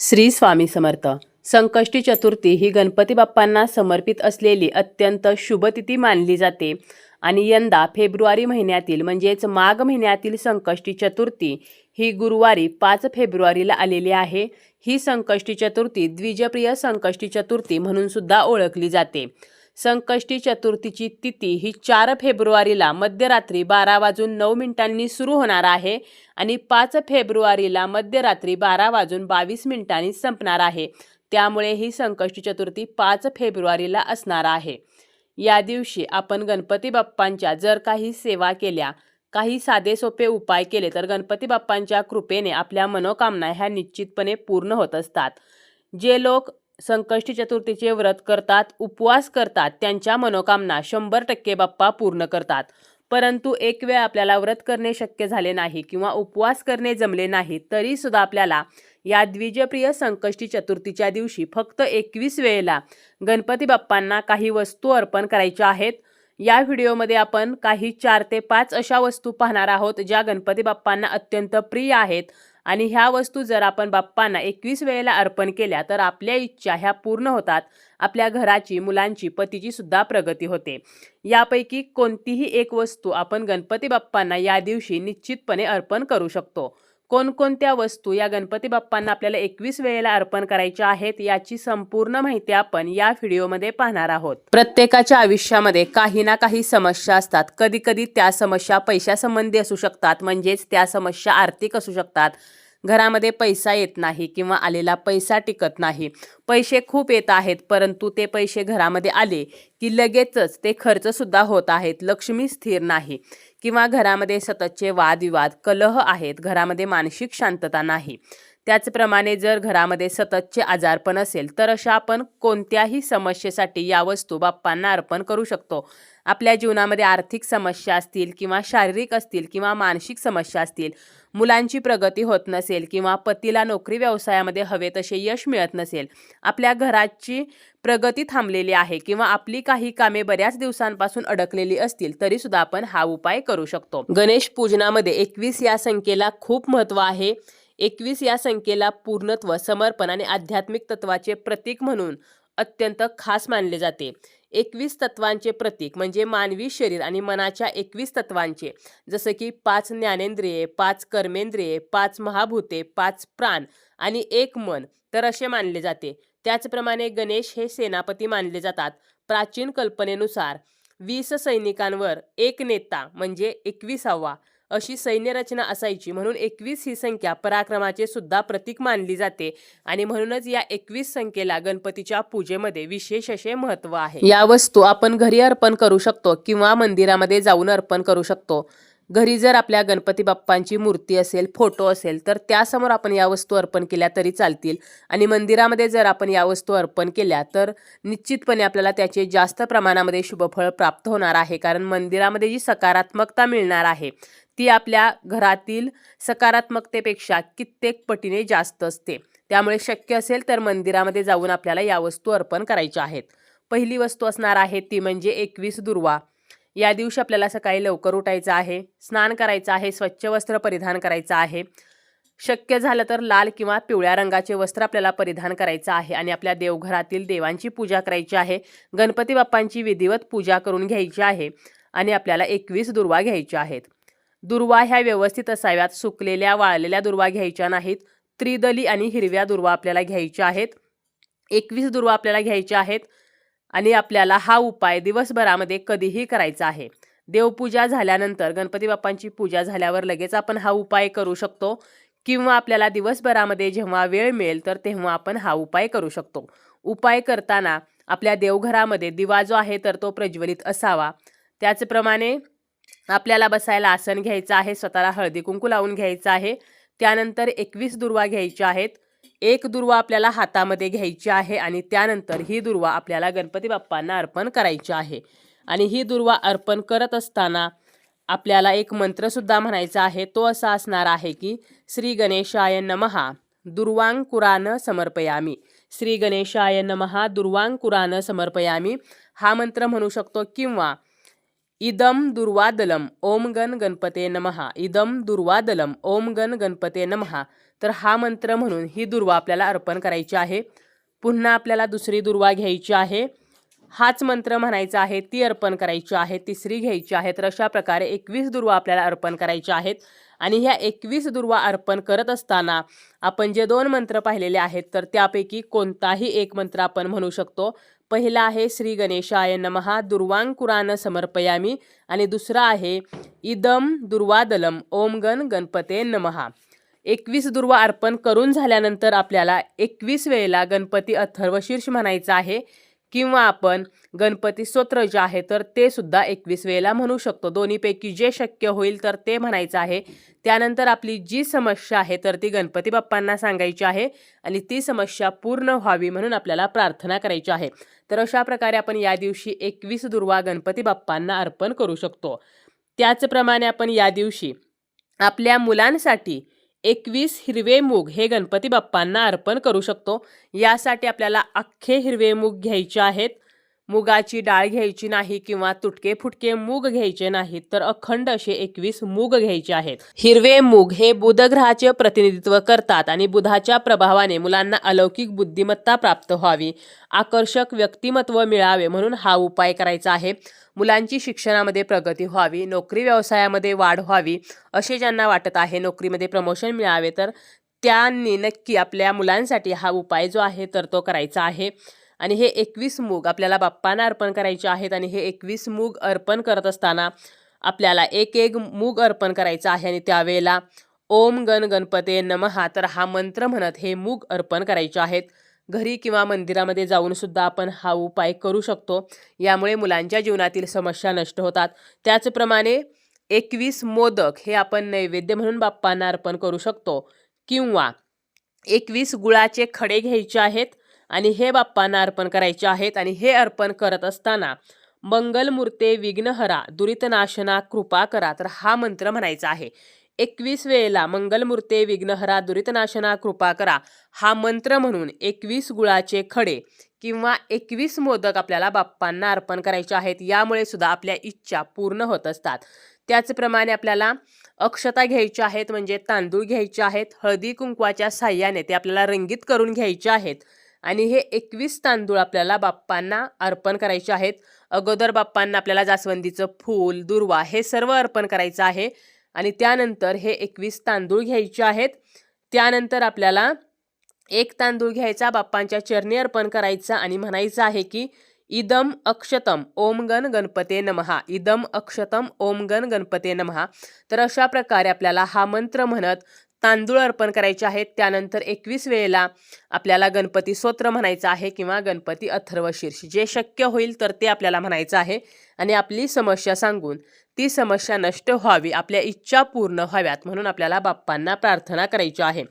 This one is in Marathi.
श्री स्वामी समर्थ. संकष्टी चतुर्थी ही गणपती बाप्पांना समर्पित असलेली अत्यंत शुभतिथी मानली जाते. आणि यंदा फेब्रुवारी महिन्यातील म्हणजेच माघ महिन्यातील संकष्टी चतुर्थी ही गुरुवारी पाच फेब्रुवारीला आलेली आहे. ही संकष्टी चतुर्थी द्विजप्रिय संकष्टी चतुर्थी म्हणून सुद्धा ओळखली जाते. संकष्टी चतुर्थीची तिथी ही चार फेब्रुवारीला मध्यरात्री बारा वाजून नऊ मिनिटांनी सुरू होणार आहे आणि पाच फेब्रुवारीला मध्यरात्री बारा वाजून बावीस मिनिटांनी संपणार आहे. त्यामुळे ही संकष्टी चतुर्थी पाच फेब्रुवारीला असणार आहे. या दिवशी आपण गणपती बाप्पांच्या जर काही सेवा केल्या काही साधे सोपे उपाय केले तर गणपती बाप्पांच्या कृपेने आपल्या मनोकामना ह्या निश्चितपणे पूर्ण होत असतात. जे लोक संकष्टी चतुर्थीचे व्रत करतात उपवास करतात त्यांच्या मनोकामना शंभर टक्के बाप्पा पूर्ण करतात. परंतु एक वेळ आपल्याला व्रत करणे शक्य झाले नाही किंवा उपवास करणे जमले नाही तरीसुद्धा आपल्याला या द्विजप्रिय संकष्टी चतुर्थीच्या दिवशी फक्त एकवीस वेळेला गणपती बाप्पांना काही वस्तू अर्पण करायच्या आहेत. या व्हिडिओमध्ये आपण काही चार ते पाच अशा वस्तू पाहणार आहोत ज्या गणपती बाप्पांना अत्यंत प्रिय आहेत. आणि ह्या वस्तू जर आपण बाप्पांना एकवीस वेळेला अर्पण केल्या तर आपल्या इच्छा ह्या पूर्ण होतात. आपल्या घराची मुलांची पतीची सुद्धा प्रगती होते. यापैकी कोणतीही एक वस्तू आपण गणपती बाप्पांना या दिवशी निश्चितपणे अर्पण करू शकतो. कोणकोणत्या वस्तू या गणपती बाप्पांना आपल्याला एकवीस वेळेला अर्पण करायच्या आहेत याची संपूर्ण माहिती आपण या व्हिडिओमध्ये पाहणार आहोत. प्रत्येकाच्या आयुष्यामध्ये काही ना काही समस्या असतात. कधी कधी त्या समस्या पैशासंबंधी असू शकतात म्हणजेच त्या समस्या आर्थिक असू शकतात. घरामध्ये पैसा येत नाही किंवा आलेला पैसा टिकत नाही. पैसे खूप येत आहेत परंतु ते पैसे घरामध्ये आले की लगेचच ते खर्चसुद्धा होत आहेत लक्ष्मी स्थिर नाही किंवा घरामध्ये सततचे वादविवाद कलह आहेत घरामध्ये मानसिक शांतता नाही. त्याचप्रमाणे जर घरामध्ये सततचे आजारपण असेल तर अशा आपण कोणत्याही समस्येसाठी या वस्तू बाप्पांना अर्पण करू शकतो. आपल्या जीवनामध्ये आर्थिक समस्या असतील किंवा शारीरिक असतील किंवा मानसिक समस्या असतील मुलांची प्रगती होत नसेल किंवा पतीला नोकरी व्यवसायामध्ये हवे तसे यश मिळत नसेल आपल्या घराची प्रगती थांबलेली आहे किंवा आपली काही कामे बऱ्याच दिवसांपासून अडकलेली असतील तरी सुद्धा आपण हा उपाय करू शकतो. गणेश पूजनामध्ये एकवीस या संख्येला खूप महत्त्व आहे. एकवीस या संख्येला पूर्णत्व समर्पण आणि आध्यात्मिक तत्वाचे प्रतीक म्हणून अत्यंत खास मानले जाते. एकवीस तत्वांचे प्रतीक म्हणजे मानवी शरीर आणि मनाच्या एकवीस तत्वांचे. जसं की पाच ज्ञानेंद्रिये पाच कर्मेंद्रिये पाच महाभूते पाच प्राण आणि एक मन तर असे मानले जाते. त्याचप्रमाणे गणेश हे सेनापती मानले जातात. प्राचीन कल्पनेनुसार वीस सैनिकांवर एक नेता म्हणजे एकविसावा. अशी सैन्य रचना असायची. म्हणून एकवीस ही संख्या पराक्रमाचे सुद्धा प्रतीक मानली जाते. आणि म्हणूनच या एकवीस संख्येला गणपतीच्या पूजेमध्ये विशेष असे महत्त्व आहे. या वस्तू आपण घरी अर्पण करू शकतो किंवा मंदिरामध्ये जाऊन अर्पण करू शकतो. घरी जर आपल्या गणपती बाप्पांची मूर्ती असेल फोटो असेल तर त्यासमोर आपण या वस्तू अर्पण केल्या तरी चालतील. आणि मंदिरामध्ये जर आपण या वस्तू अर्पण केल्या तर निश्चितपणे आपल्याला त्याचे जास्त प्रमाणामध्ये शुभफळ प्राप्त होणार आहे. कारण मंदिरामध्ये जी सकारात्मकता मिळणार आहे ती आपल्या घरातील सकारात्मकतेपेक्षा कित्येक पटीने जास्त असते. त्यामुळे शक्य असेल तर मंदिरामध्ये जाऊन आपल्याला या वस्तू अर्पण करायच्या आहेत. पहिली वस्तू असणार आहे ती म्हणजे एकवीस दुर्वा. या दिवशी आपल्याला सकाळी लवकर उठायचं आहे स्नान करायचं आहे स्वच्छ वस्त्र परिधान करायचं आहे. शक्य झालं तर लाल किंवा पिवळ्या रंगाचे वस्त्र आपल्याला परिधान करायचं आहे आणि आपल्या देवघरातील देवांची पूजा करायची आहे. गणपती बाप्पांची विधिवत पूजा करून घ्यायची आहे आणि आपल्याला एकवीस दुर्वा घ्यायच्या आहेत. दुर्वा ह्या व्यवस्थित असाव्यात सुकलेल्या वाळलेल्या दुर्वा घ्यायच्या नाहीत. त्रिदली आणि हिरव्या दुर्वा आपल्याला घ्यायच्या आहेत. एकवीस दुर्वा आपल्याला घ्यायच्या आहेत. आणि आपल्याला हा उपाय दिवसभरामध्ये कधीही करायचा आहे. देवपूजा झाल्यानंतर गणपती बाप्पांची पूजा झाल्यावर लगेच आपण हा उपाय करू शकतो किंवा आपल्याला दिवसभरामध्ये जेव्हा वेळ मिळेल तर तेव्हा आपण हा उपाय करू शकतो. उपाय करताना आपल्या देवघरामध्ये दिवा जो आहे तर तो प्रज्वलित असावा. त्याचप्रमाणे आपल्याला बसायला आसन घ्यायचं आहे स्वतःला हळदी कुंकू लावून घ्यायचं आहे. त्यानंतर एकवीस दुर्वा घ्यायच्या आहेत. एक दुर्वा आपल्याला हातामध्ये घ्यायची आहे आणि त्यानंतर ही दुर्वा आपल्याला गणपती बाप्पांना अर्पण करायची आहे. आणि ही दुर्वा अर्पण करत असताना आपल्याला एक मंत्रसुद्धा म्हणायचा आहे. तो असा असणार आहे की श्री गणेशाय नमहा दुर्वांकुरानं समर्पयामी. श्री गणेशाय नमहा दुर्वांकुरानं समर्पयामी. हा मंत्र म्हणू शकतो किंवा इदम दुर्वादलम ओम गण गणपते नमहा इदम दुर्वादलम ओम गण गणपते नमहा तर हा मंत्र म्हणून ही दुर्वा आपल्याला अर्पण करायची आहे. पुन्हा आपल्याला दुसरी दुर्वा घ्यायची आहे. हाच मंत्र म्हणायचा आहे ती अर्पण करायची आहे तिसरी घ्यायची आहे. तर अशा प्रकारे एकवीस दुर्वा आपल्याला अर्पण करायच्या आहेत. आणि ह्या एकवीस दुर्वा अर्पण करत असताना आपण जे दोन मंत्र पाहिलेले आहेत तर त्यापैकी कोणताही एक मंत्र आपण म्हणू शकतो. पहिला आहे श्री गणेशाय नमहा दुर्वांकुरान समर्पयामी. आणि दुसरा आहे इदम दुर्वादलम ओम गण गणपते नमहा. एकवीस दुर्वा अर्पण करून झाल्यानंतर आपल्याला एकवीस वेळेला गणपती अथर्वशीर्ष म्हणायचं आहे. किंवा आपण गणपती स्तोत्र जे आहे तर ते सुद्धा एकवीस वेळेला म्हणू शकतो. दोन्हीपैकी जे शक्य होईल तर ते म्हणायचं आहे. त्यानंतर आपली जी समस्या आहे तर ती गणपती बाप्पांना सांगायची आहे आणि ती समस्या पूर्ण व्हावी म्हणून आपल्याला प्रार्थना करायची आहे. तर अशा प्रकारे आपण या दिवशी एकवीस दुर्वा गणपती बाप्पांना अर्पण करू शकतो. त्याचप्रमाणे आपण या दिवशी आपल्या मुलांसाठी एकवीस हिरवे मूग हे गणपती बाप्पांना अर्पण करू शकतो. यासाठी आपल्याला अख्खे हिरवे मूग घ्यायचे आहेत. मुगाची डाळ घ्यायची नाही किंवा तुटके फुटके मूग घ्यायचे नाहीत तर अखंड असे एकवीस मूग घ्यायचे आहेत. हिरवे मूग हे बुधग्रहाचे प्रतिनिधित्व करतात आणि बुधाच्या प्रभावाने मुलांना अलौकिक बुद्धिमत्ता प्राप्त व्हावी. आकर्षक व्यक्तिमत्व मिळावे म्हणून हा उपाय करायचा आहे. मुलांची शिक्षणामध्ये प्रगती व्हावी नोकरी व्यवसायामध्ये वाढ व्हावी असे ज्यांना वाटत आहे नोकरीमध्ये प्रमोशन मिळावे तर त्यांनी नक्की आपल्या मुलांसाठी हा उपाय जो आहे तर तो करायचा आहे. आणि हे एकवीस मूग आपल्याला बाप्पांना अर्पण करायचे आहेत आणि हे एकवीस मूग अर्पण करत असताना आपल्याला एक एक मूग अर्पण करायचं आहे आणि त्यावेळेला ओम गण गणपते नमहा तर हा मंत्र म्हणत हे मूग अर्पण करायचे आहेत. घरी किंवा मंदिरामध्ये जाऊन सुद्धा आपण हा उपाय करू शकतो. यामुळे मुलांच्या जीवनातील समस्या नष्ट होतात. त्याचप्रमाणे एकवीस मोदक हे आपण नैवेद्य म्हणून बाप्पांना अर्पण करू शकतो. किंवा एकवीस गुळाचे खडे घ्यायचे आहेत. आणि हे बाप्पांना अर्पण करायचे आहेत आणि हे अर्पण करत असताना मंगलमूर्ते विघ्नहरा दुरितनाशना कृपा करा. तर हा मंत्र म्हणायचा आहे. एकवीस वेळेला मंगलमूर्ते विघ्नहरा दुरितनाशना कृपा करा. हा मंत्र म्हणून एकवीस गुळाचे खडे किंवा एकवीस मोदक आपल्याला बाप्पांना अर्पण करायचे आहेत. यामुळे सुद्धा आपल्या इच्छा पूर्ण होत असतात. त्याचप्रमाणे आपल्याला अक्षता घ्यायच्या आहेत म्हणजे तांदूळ घ्यायचे आहेत हळदी कुंकवाच्या साह्याने ते आपल्याला रंगीत करून घ्यायचे आहेत. आणि हे एकवीस तांदूळ आपल्याला बाप्पांना अर्पण करायचे आहेत. अगोदर बाप्पांना आपल्याला जास्वंदीचं फूल दुर्वा हे सर्व अर्पण करायचं आहे. आणि त्यानंतर हे एकवीस तांदूळ घ्यायचे आहेत. त्यानंतर आपल्याला एक तांदूळ घ्यायचा बाप्पांच्या चरणी अर्पण करायचा आणि म्हणायचं आहे की इदम अक्षतम ओम गण गणपते नमहा. इदम अक्षतम ओम गण गणपते नमहा. तर अशा प्रकारे आपल्याला हा मंत्र म्हणत तांदूळ अर्पण करायचे आहेत. त्यानंतर एकवीस वेळेला आपल्याला गणपती स्तोत्र म्हणायचं आहे किंवा गणपती अथर्वशीर्ष जे शक्य होईल तर ते आपल्याला म्हणायचं आहे. आणि आपली समस्या सांगून ती समस्या नष्ट व्हावी आपल्या इच्छा पूर्ण व्हाव्यात म्हणून आपल्याला बाप्पांना प्रार्थना करायची आहे.